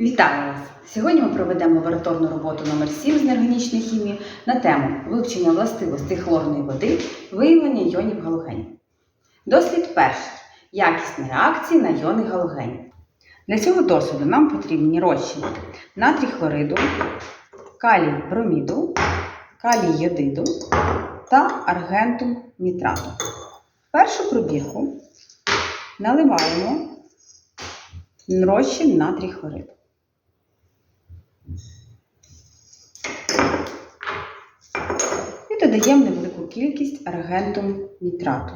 Вітаю вас! Сьогодні ми проведемо лабораторну роботу номер 7 з неорганічної хімії на тему вивчення властивостей хлорної води, виявлення йонів галогенів. Дослід перший. Якісні реакції на йони галогенів. Для цього досвіду нам потрібні розчини натрій хлориду, калій броміду, калій йодиду та аргентум нітрату. Першу пробірку наливаємо розчин натрій хлориду. І додаємо невелику кількість аргентум нітрату.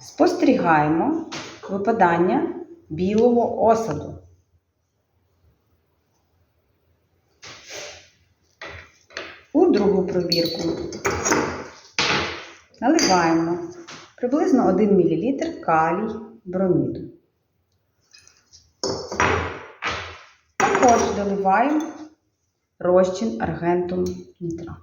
Спостерігаємо випадання білого осаду. У другу пробірку наливаємо приблизно 1 мл калій броміду. Також доливаємо розчин аргентум нітрату.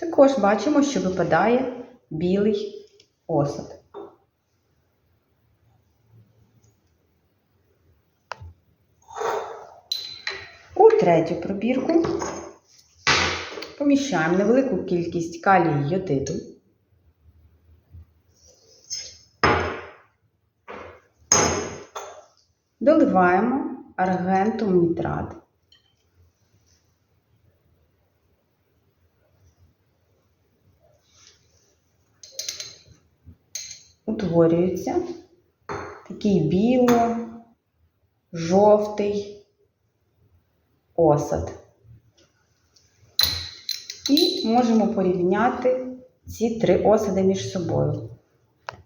Також бачимо, що випадає білий осад. У третю пробірку поміщаємо невелику кількість калію йодиду. Доливаємо аргентум нітрат. Утворюється такий біло-жовтий осад. І можемо порівняти ці три осади між собою.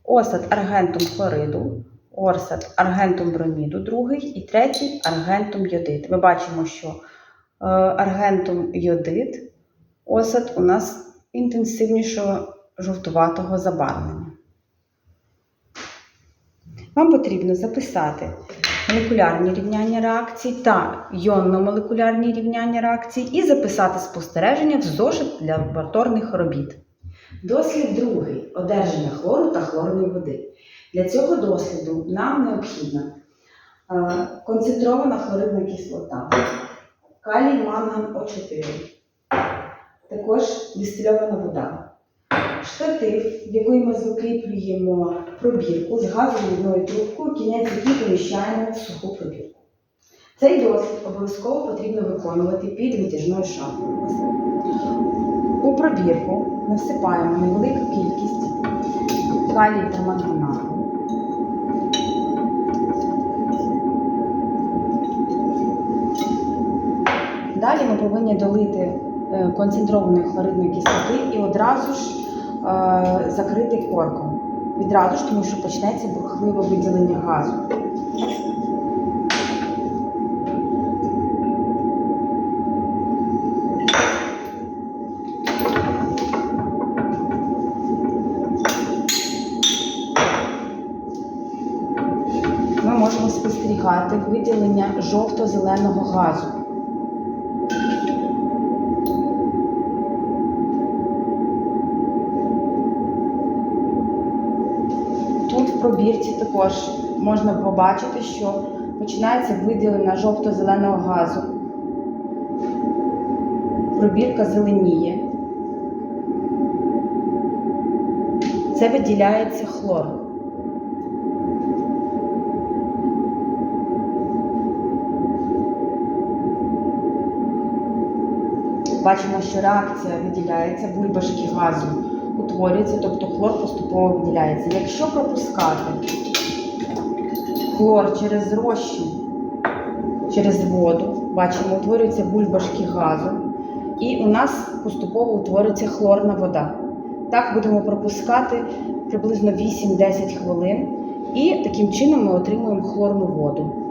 Осад аргентум хлориду, осад аргентум броміду, другий і третій аргентум йодид. Ми бачимо, що е, аргентум йодид осад у нас інтенсивнішого жовтуватого забарвлення. Вам потрібно записати молекулярні рівняння реакцій та йонно-молекулярні рівняння реакцій і записати спостереження в зошит для лабораторних робіт. Дослід другий одержання хлору та хлорної води. Для цього досліду нам необхідна е, концентрована хлоридна кислота, калій манган О4, також дистильована вода, штатив, в який ми закріплюємо пробірку з газовідною трубкою, кінець який поміщаємо в суху пробірку. Цей досвід обов'язково потрібно виконувати під витяжною шафою. У пробірку насипаємо невелику кількість калію перманганату. Далі ми повинні долити е, концентрованої хлоридної кислоти і одразу ж е, закрити корком. Відразу ж, тому що почнеться бурхливе виділення газу. Ми можемо спостерігати виділення жовто-зеленого газу. Тут в пробірці також можна побачити, що починається виділення жовто-зеленого газу. Пробірка зеленіє. Це виділяється хлор. Бачимо, що реакція виділяється, бульбашки газу утворюються, тобто хлор поступово виділяється. Якщо пропускати хлор через розчин, через воду, бачимо, утворюються бульбашки газу, і у нас поступово утворюється хлорна вода. Так будемо пропускати приблизно 8-10 хвилин, і таким чином ми отримуємо хлорну воду.